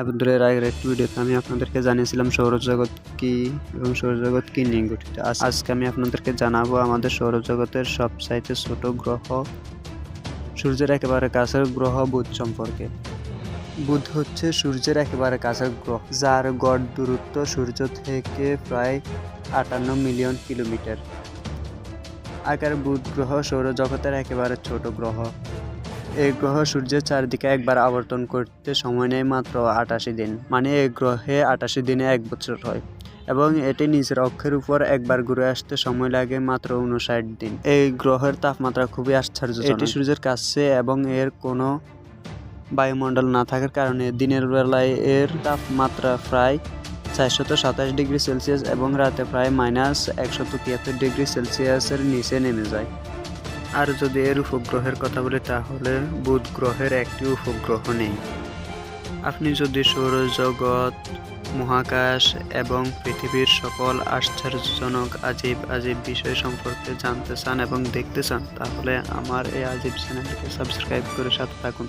আবুদ্দুরের আগের একটি ভিডিওতে আমি আপনাদেরকে জানিয়েছিলাম সৌরজগৎ কি এবং সৌরজগৎ কি নিয়ে গঠিত। আজ- আজকে আমি আপনাদেরকে জানাব আমাদের সৌরজগতের সবচাইতে ছোট গ্রহ। সূর্যের একেবারে কাছের গ্রহ বুধ সম্পর্কে। বুধ হচ্ছে সূর্যের একেবারে কাছের গ্রহ, যার গড় দূরত্ব সূর্য থেকে প্রায় আটান্ন মিলিয়ন কিলোমিটার। আকার বুধ গ্রহ সৌরজগতের একেবারে ছোট গ্রহ। এই গ্রহ সূর্যের চারদিকে একবার আবর্তন করতে সময় নেয় মাত্র আটাশি দিন মানে এই গ্রহে আটাশি দিনে এক বছর হয়। এবং এটি নিজের অক্ষের উপর একবার ঘুরে আসতে সময় লাগে মাত্র উনষাট দিন। এই গ্রহের তাপমাত্রা খুবই আশ্চর্য এটি সূর্যের কাছে এবং এর কোনো বায়ুমণ্ডল না থাকার কারণে দিনের বেলায় এর তাপমাত্রা প্রায় চারশত সাতাশ ডিগ্রি সেলসিয়াস এবং রাতে প্রায় মাইনাস একশত তিয়াত্তর ডিগ্রি সেলসিয়াসের নিচে নেমে যায়। আর যদি এর উপগ্রহের কথা বলি, তাহলে বুধ গ্রহের একটি উপগ্রহ নেই। আপনি যদি সৌরজগৎ, মহাকাশ এবং পৃথিবীর সকল আশ্চর্যজনক আজীব আজীব বিষয় সম্পর্কে জানতে চান এবং দেখতে চান, তাহলে আমার এই আজীব চ্যানেলটিকে সাবস্ক্রাইব করে সাথে থাকুন।